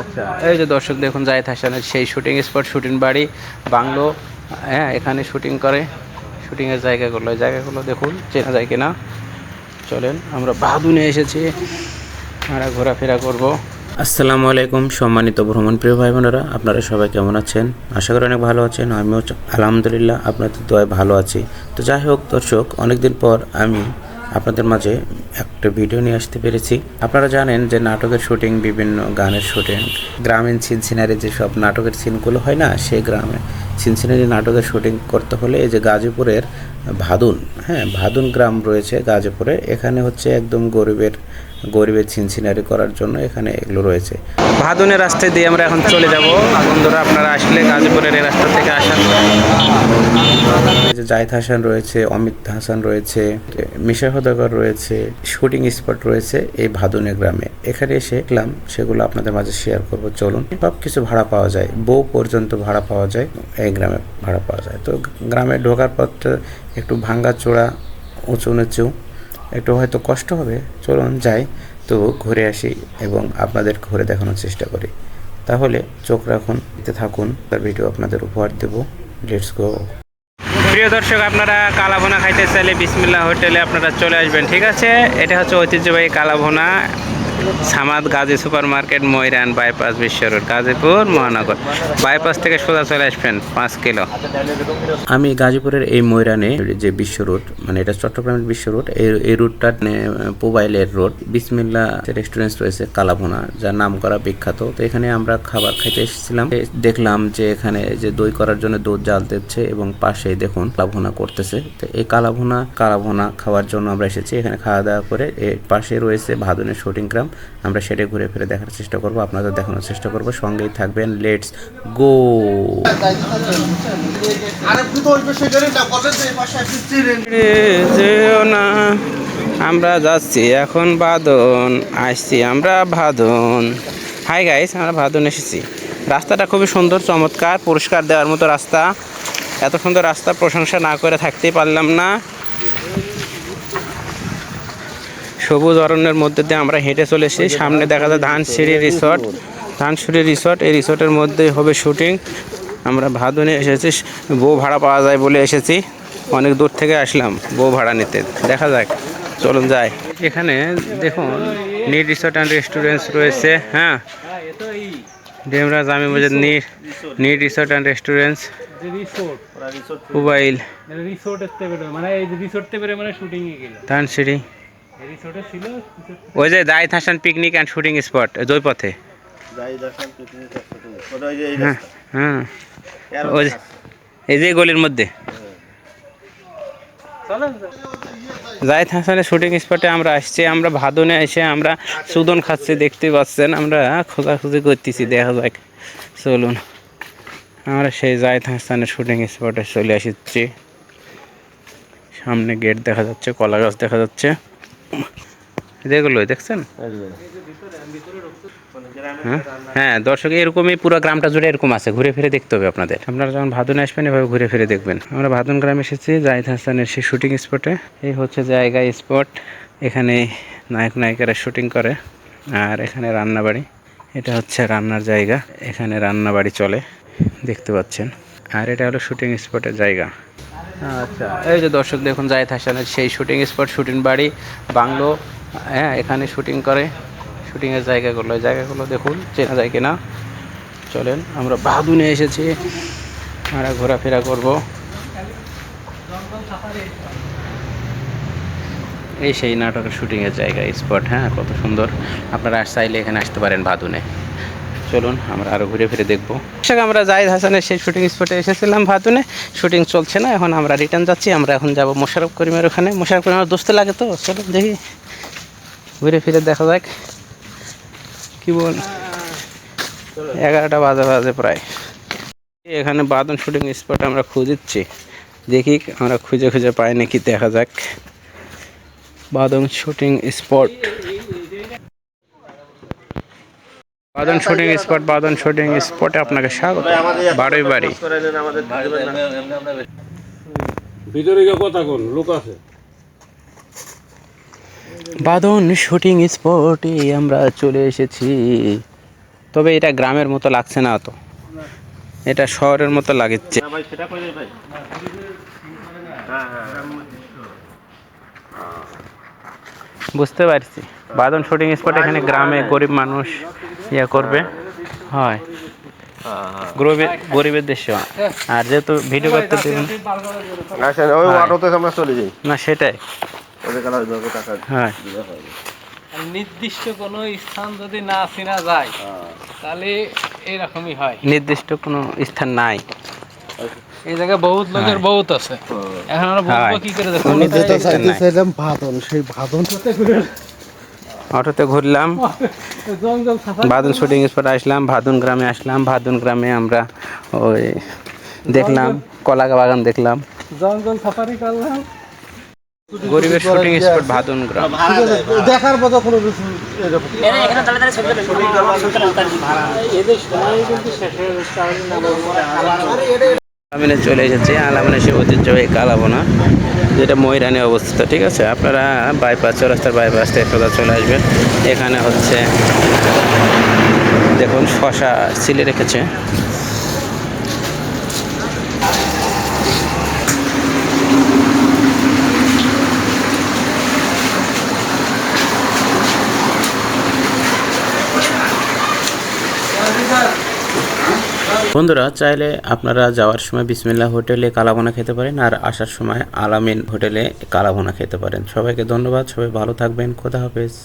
আচ্ছা এই যে দর্শক দেখুন, জায়েদ হাসানের সেই শুটিং স্পট শুটিং বাড়ি, বাংলো হ্যাঁ এখানে শুটিং করে শুটিংয়ের জায়গাগুলো, এই জায়গাগুলো দেখুন, চেনা যায় কিনা। চলেন, আমরা বাদুনে এসেছি, আমরা ঘোরাফেরা করব। আসসালামু আলাইকুম, সম্মানিত ভ্রমণ প্রিয় ভাই বোনেরা আপনারা সবাই কেমন আছেন? আশা করি অনেক ভালো আছেন, আমিও আলহামদুলিল্লাহ আপনাদের দোয়ায় ভালো আছি। তো যাই হোক, দর্শক, অনেকদিন পর আমি আপনাদের মাঝে একটা ভিডিও নিয়ে আসতে পেরেছি। আপনারা জানেন যে নাটকের শুটিং, বিভিন্ন গানের শুটিং, গ্রামীণ সিন সিনারি যেসব নাটকের সিনগুলো হয় না, সেই গ্রামে সিনসিনারি নাটকের শুটিং করতে হলে এই যে গাজীপুরের ভাদুন হ্যাঁ ভাদুন গ্রাম রয়েছে গাজীপুরে। এখানে হচ্ছে একদম গরিবের গরিবের সিনসিনারি করার জন্য এখানে এগুলো রয়েছে। ভাদুনের রাস্তায় দিয়ে আমরা এখন চলে যাব। বন্ধুরা, আপনারা আসলে গাজীপুরের এই রাস্তা থেকে এই যে জাহিদ হাসান রয়েছে, অমিত হাসান রয়েছে মিশা সদাগর রয়েছে, শুটিং স্পট রয়েছে এই ভাদুনে গ্রামে। এখানে এসে দেখলাম সেগুলো আপনাদের মাঝে শেয়ার করব। চলুন সব কিছু ভাড়া পাওয়া যায়। বউ পর্যন্ত ভাড়া পাওয়া যায়, এই গ্রামে ভাড়া পাওয়া যায়। তো গ্রামে ঢোকার পথটা একটু ভাঙ্গা চোড়া, উঁচু নিচু, একটু হয়তো কষ্ট হবে। চলুন যাই তো ঘুরে আসি এবং আপনাদের ঘুরে দেখানোর চেষ্টা করি। তাহলে চোখ রাখুন থাকুন। তার ভিডিও আপনাদের উপহার দেব। লেটস গো প্রিয় দর্শক, আপনারা কালাভোনা খাইতে চাইলে বিসমিল্লা হোটেলে আপনারা চলে আসবেন, ঠিক আছে? এটা হচ্ছে ঐতিহ্যবাহী কালাভোনা। সামাদ গাজী সুপার মার্কেট ময়রান বাইপাস বিশ্ব রোড, গাজীপুর মহানগর। বাইপাস থেকে সোজা চলে আসবেন পাঁচ কিলো। আমি গাজীপুরের এই ময়রানে যে বিশ্ব রোড মানে এটা চট্টগ্রামের বিশ্ব রোড, এই রুটটা মোবাইলের রোড, বিসমিল্লা রেস্টুরেন্ট রয়েছে কালাভোনা, যার নাম করা বিখ্যাত। তো এখানে আমরা খাবার খাইতে এসেছিলাম। দেখলাম যে এখানে যে দই করার জন্য দুধ জাল দিচ্ছে এবং পাশেই দেখুন কালাভোনা করতেছে। তো এই কালাভোনা কালাভোনা খাওয়ার জন্য আমরা এসেছি। এখানে খাওয়া দাওয়া করে এর পাশে রয়েছে ভাদুনের শুটিং গ্রাম। আমরা সেটা ঘুরে ফিরে দেখার চেষ্টা করব আপনাদের দেখানোর চেষ্টা করব। সঙ্গেই থাকবেন লেটস গো। না আমরা যাচ্ছি এখন বাদন আসছি আমরা ভাদন হাই গাইস আমরা ভাদন এসেছি। রাস্তাটা খুবই সুন্দর চমৎকার পুরস্কার দেওয়ার মতো রাস্তা। এত সুন্দর রাস্তা প্রশংসা না করে থাকতেই পারলাম না। সবুজ অরণ্যের মধ্যে দিয়ে আমরা হেঁটে চলেছি সামনে দেখা যায় ধানসিঁড়ি রিসর্ট। ধানসিঁড়ি রিসর্ট এই রিসর্টের মধ্যেই হবে শুটিং। আমরা ভাদনে এসেছি বউ ভাড়া পাওয়া যায় বলে এসেছি। অনেক দূর থেকে আসলাম বউ ভাড়া নিতে। দেখা যাক চলুন যাই। এখানে দেখুন নীল রিসর্ট অ্যান্ড রেস্টুরেন্টস রয়েছে হ্যাঁ। ডেমরা জামি মসজিদ Nir Nir resort and restaurants. Resort. Mobile resort মানে রিসোর্ট পেরে মানে শুটিং এ গেল। ধানসিঁড়ি। ওই যে দায়িত Hasan picnic and shooting spot জয়পথে। হ্যাঁ হ্যাঁ। ওই যে- এই যে গলির মধ্যে। চলেন জায়েদ হাসানের শুটিং স্পটে আমরা আসছি আমরা ভাদনে এসে আমরা সুদন খাচ্ছি দেখতে পাচ্ছেন আমরা খোঁজাখুঁজি করতেছি দেখা যাক চলুন। আমরা সেই জায়েদ হাসানের শুটিং স্পটে চলে আসছি সামনে গেট দেখা যাচ্ছে কলা গাছ দেখা যাচ্ছে। যেগুলো দেখছেন? হ্যাঁ? হ্যাঁ দর্শক, এরকমই পুরো গ্রামটা জুড়ে এরকম আছে। ঘুরে ফিরে দেখতে হবে আপনাদের। আপনারা যখন ভাদুন আসবেন, এভাবে ঘুরে ফিরে দেখবেন। আমরা ভাদুন গ্রামে এসেছি, জাহিদ হাসানের সেই শুটিং স্পটে এই হচ্ছে জায়গা স্পট এখানে নায়ক, নায়িকারা শুটিং করে। আর এখানে রান্নাবাড়ি। এটা হচ্ছে রান্নার জায়গা। এখানে রান্নাবাড়ি চলে, দেখতে পাচ্ছেন। আর এটা হলো শুটিং স্পটের জায়গা। আচ্ছা এই যে দর্শক দেখুন জাহিদ হাসানের সেই শুটিং স্পট শুটিং বাড়ি, বাংলো হ্যাঁ এখানে শুটিং করে শুটিংয়ের জায়গাগুলো জায়গাগুলো দেখুন, চেনা যায় কিনা? চলেন, আমরা বাদুনে এসেছি, আমরা ঘোরাফেরা করব। এই সেই নাটকের শুটিংয়ের জায়গা স্পট হ্যাঁ কত সুন্দর। আপনারা চাইলে এখানে আসতে পারেন ভাদুনে চলুন, আমরা আরও ঘুরে ফিরে দেখব। সেখানে আমরা জাহিদ হাসানের সেই শুটিং স্পটে এসেছিলাম ভাদুনে শুটিং চলছে না, এখন আমরা রিটার্ন যাচ্ছি। আমরা এখন যাব মোশারফ করিমের ওখানে। মোশারফ করিম আমার দোস্ত লাগে তো, চলুন দেখি। ঘুরে ফিরে দেখা যাক। কি বল? এগারোটা বাজে বাজে প্রায়। এখানে বাদন শুটিং স্পট আমরা খুঁজেছি। দেখি, আমরা খুঁজে খুঁজে পাই নাকি দেখা যাক। Badan shooting spot Badan shooting spot Badan shooting স্পটে আপনাকে স্বাগত। বারোই বাড়ি। না। ভিতরে গিয়ে কথা কোন লোক আছে। বাদন শুটিং স্পটে আমরা চলে এসেছি। তবে এটা গ্রামের মতো লাগছে না তো। এটা শহরের মতো লাগছে। ভাই সেটা করে ভাই? বুঝতে পারছি। বাদন শুটিং স্পট এখানে গ্রামে গরিব মানুষ ইয়া করবে। হয়। গরিবের গরিবের দেশ আর যেহেতু ভিডিও করতে দেবেন আচ্ছা ওই হ্যাঁ। অটোতে আমরা চলে যাই। না সেটাই। হ্যাঁ। নির্দিষ্ট কোনো স্থান যদি না চেনা যায় তাহলে এরকমই হয়। নির্দিষ্ট কোনো স্থান নাই। এই জায়গায় বহুত লোকের বহুত আছে। এখন আমরা বলব কি করে দেখো। কোনো নির্দিষ্ট স্থান ভাদন সেই ভাদন অটোতে ঘুরলাম। জঙ্গল ভাদুন শুটিং স্পট আসলাম ভাদুন গ্রামে আসলাম ভাদুন গ্রামে আমরা ওই দেখলাম কলা বাগান দেখলাম। জঙ্গল সাফারি করলাম। গরিবের শুটিং স্পট ভাদুন গ্রাম। দেখার মতো কোনো কিছু এদের সময় কিন্তু শেষ হয়ে যাচ্ছে আলামিনে চলে এসেছি আলামিনে সে ঐতিহ্যবাহী কালাবোনা, যেটা ময়রানে অবস্থিত, ঠিক আছে? আপনারা বাইপাস চৌরাস্তার বাইপাস থেকে সোজা চলে আসবেন। এখানে হচ্ছে, দেখুন, শশা সিলে রেখেছে। বন্ধুরা, চাইলে আপনারা যাওয়ার সময় বিসমিল্লা হোটেলে কালাভোনা খেতে পারেন আর আসার সময় আলামিন হোটেলে কালাবোনা খেতে পারেন। সবাইকে ধন্যবাদ, সবাই ভালো থাকবেন, খোদা হাফেজ।